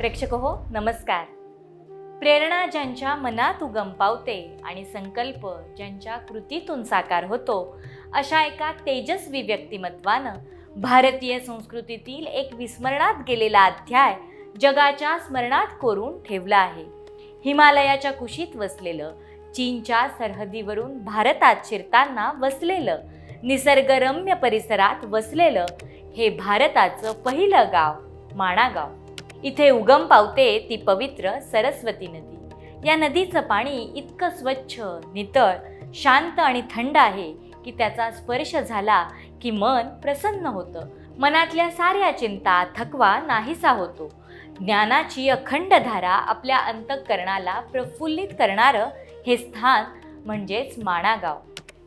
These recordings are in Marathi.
प्रेक्षक हो नमस्कार. प्रेरणा ज्यांच्या मनात उगम पावते आणि संकल्प ज्यांच्या कृतीतून साकार होतो अशा एका तेजस्वी व्यक्तिमत्वानं भारतीय संस्कृतीतील एक विस्मरणात गेलेला अध्याय जगाच्या स्मरणात कोरून ठेवला आहे. हिमालयाच्या कुशीत वसलेलं चीनच्या सरहदीवरून भारतात शिरताना वसलेलं निसर्गरम्य परिसरात वसलेलं हे भारताचं पहिलं गाव माणागाव. इथे उगम पावते ती पवित्र सरस्वती नदी. या नदीचं पाणी इतकं स्वच्छ नितळ शांत आणि थंड आहे की त्याचा स्पर्श झाला की मन प्रसन्न होतं. मनातल्या साऱ्या चिंता थकवा नाहीसा होतो. ज्ञानाची अखंड धारा आपल्या अंतःकरणाला प्रफुल्लित करणारं हे स्थान म्हणजेच माणागाव.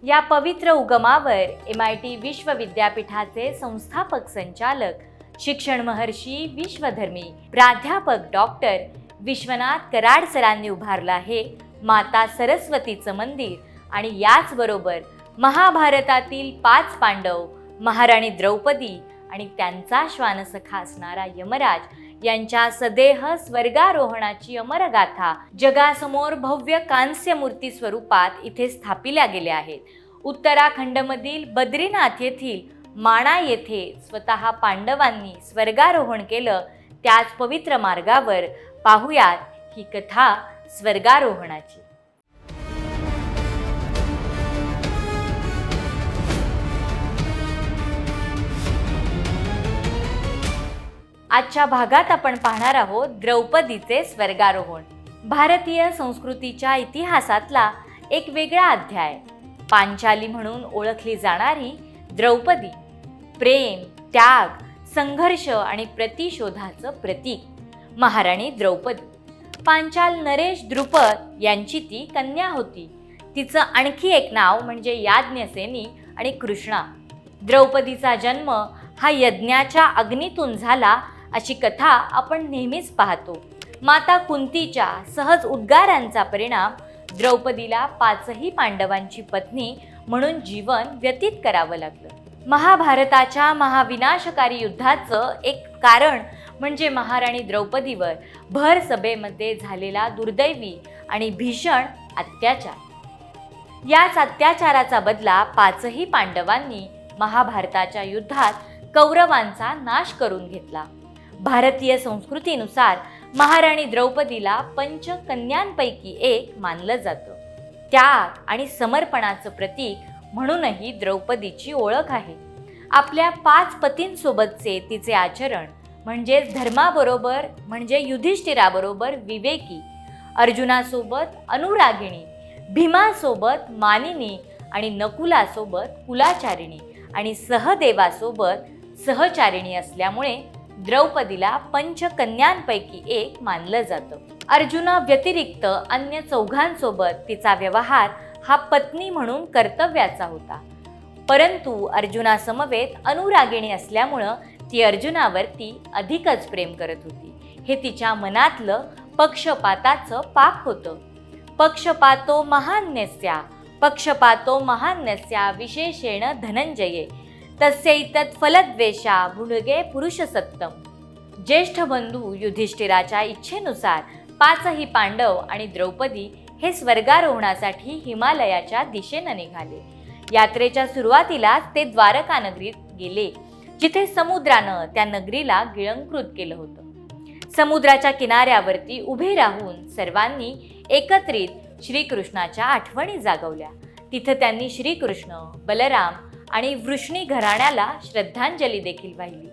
या पवित्र उगमावर एम आय टी विश्वविद्यापीठाचे संस्थापक संचालक शिक्षण महर्षी विश्वधर्मी प्राध्यापक डॉक्टर विश्वनाथ कराड सरांनी उभारलं आहे. माता सरस्वतीचं मंदिर आणि याचबरोबर महाभारतातील पाच पांडव महाराणी द्रौपदी आणि त्यांचा श्वानसखा असणारा यमराज यांच्या सदेह स्वर्गारोहणाची अमरगाथा जगासमोर भव्य कांस्य मूर्ती स्वरूपात इथे स्थापिल्या गेल्या आहेत. उत्तराखंडमधील बद्रीनाथ येथील माणा येथे स्वतः पांडवांनी स्वर्गारोहण केलं. त्याच पवित्र मार्गावर पाहुयात ही कथा स्वर्गारोहणाची. आजच्या भागात आपण पाहणार आहोत द्रौपदीचे स्वर्गारोहण. भारतीय संस्कृतीच्या इतिहासातला एक वेगळा अध्याय. पांचाली म्हणून ओळखली जाणारी द्रौपदी. प्रेम त्याग संघर्ष आणि प्रतिशोधाचं प्रतीक. महाराणी द्रौपदी. पांचाल नरेश द्रुपद यांची ती कन्या होती. तिचं आणखी एक नाव म्हणजे याज्ञसेनी आणि कृष्णा. द्रौपदीचा जन्म हा यज्ञाच्या अग्नीतून झाला अशी कथा आपण नेहमीच पाहतो. माता कुंतीच्या सहज उद्गारांचा परिणाम द्रौपदीला पाचही पांडवांची पत्नी म्हणून जीवन व्यतीत करावं लागलं. महाभारताच्या महाविनाशकारी युद्धाचं एक कारण म्हणजे महाराणी द्रौपदीवर भर सभेमध्ये झालेला दुर्दैवी आणि भीषण अत्याचार. याच अत्याचाराचा बदला पाचही पांडवांनी महाभारताच्या युद्धात कौरवांचा नाश करून घेतला. भारतीय संस्कृतीनुसार महाराणी द्रौपदीला पंचकन्यांपैकी एक मानलं जातं. त्याग आणि समर्पणाचं प्रतीक म्हणूनही द्रौपदीची ओळख आहे. आपल्या पाच पतींसोबतचे तिचे आचरण म्हणजेच धर्माबरोबर म्हणजे युधिष्ठिराबरोबर विवेकी अर्जुनासोबत अनुरागिणी भीमासोबत मानिनी आणि नकुलासोबत कुलाचारिणी आणि सहदेवासोबत सहचारिणी असल्यामुळे द्रौपदीला पंचकन्यांपैकी एक मानलं जातं. अर्जुना व्यतिरिक्त अन्य चौघांसोबत तिचा व्यवहार हा पत्नी म्हणून कर्तव्याचा होता. परंतु अर्जुनासमवेत अनुरागिणी असल्यामुळं ती अर्जुनावरती अधिकच प्रेम करत होती. हे तिच्या मनातलं पक्षपाताचं पाप होतं. पक्षपातो महान्यस्या पक्षपातो महान्यस्या विशेषेण धनंजये तस्यैतत् फलद्वेषा भुणगे पुरुषसत्तम ज्येष्ठ बंधू युधिष्ठिराच्या इच्छेनुसार पाचही पांडव आणि द्रौपदी हे स्वर्गारोहणासाठी हिमालयाच्या दिशेनं निघाले. यात्रेच्या सुरुवातीलाच ते द्वारका नगरीत गेले जिथे समुद्रानं त्या नगरीला गिळंकृत केलं होतं. समुद्राच्या किनाऱ्यावरती उभे राहून सर्वांनी एकत्रित श्रीकृष्णाच्या आठवणी जागवल्या. तिथं त्यांनी श्रीकृष्ण बलराम आणि वृष्णी घराण्याला श्रद्धांजली देखील वाहिली.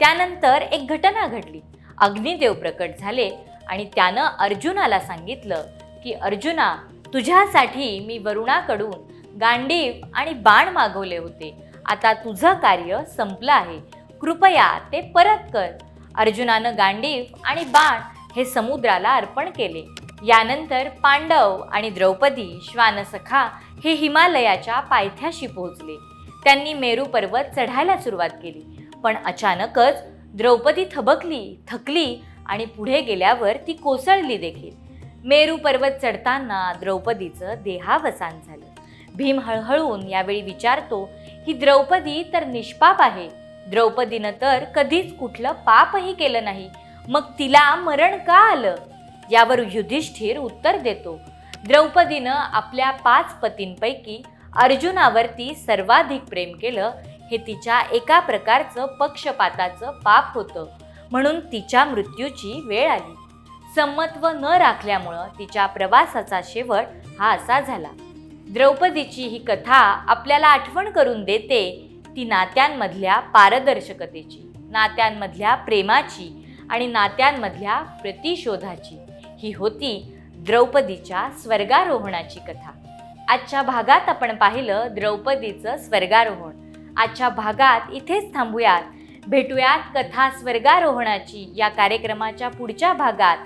त्यानंतर एक घटना घडली. अग्निदेव प्रकट झाले आणि त्यानं अर्जुनाला सांगितलं की अर्जुना तुझ्यासाठी मी वरुणाकडून गांडीव आणि बाण मागवले होते. आता तुझं कार्य संपलं आहे. कृपया ते परत कर. अर्जुनानं गांडीव आणि बाण हे समुद्राला अर्पण केले. यानंतर पांडव आणि द्रौपदी श्वानसखा हे हिमालयाच्या पायथ्याशी पोहोचले. त्यांनी मेरू पर्वत चढायला सुरुवात केली. पण अचानकच द्रौपदी थबकली थकली आणि पुढे गेल्यावर ती कोसळली देखील. मेरू पर्वत चढताना द्रौपदीचं देहावसान झालं. भीम हळहळून यावेळी विचारतो ही द्रौपदी तर निष्पाप आहे. द्रौपदीनं तर कधीच कुठलं पापही केलं नाही. मग तिला मरण का आलं? यावर युधिष्ठिर उत्तर देतो द्रौपदीनं आपल्या पाच पतींपैकी अर्जुनावरती सर्वाधिक प्रेम केलं. हे तिच्या एका प्रकारचं पक्षपाताचं पाप होतं. म्हणून तिच्या मृत्यूची वेळ आली. संमत्व न राखल्यामुळं तिच्या प्रवासाचा शेवट हा असा झाला. द्रौपदीची ही कथा आपल्याला आठवण करून देते ती नात्यांमधल्या पारदर्शकतेची नात्यांमधल्या प्रेमाची आणि नात्यांमधल्या प्रतिशोधाची. ही होती द्रौपदीच्या स्वर्गारोहणाची कथा. आजच्या भागात आपण पाहिलं द्रौपदीचं स्वर्गारोहण. आजच्या भागात इथेच थांबूयात. भेटूयात कथा स्वर्गारोहणाची या कार्यक्रमाच्या पुढच्या भागात.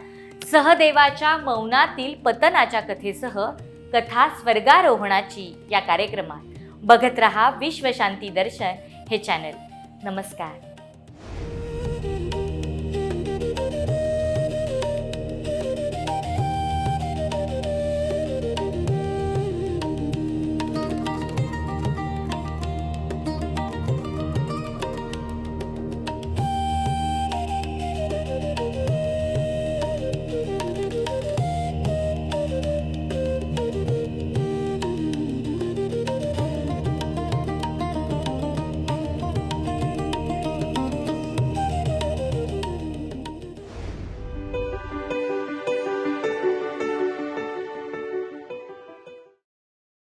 सहदेवाच्या मौनातील पतनाच्या कथेसह कथा स्वर्गारोहणाची या कार्यक्रमात. बघत रहा विश्वशांती दर्शन हे चॅनल नमस्कार.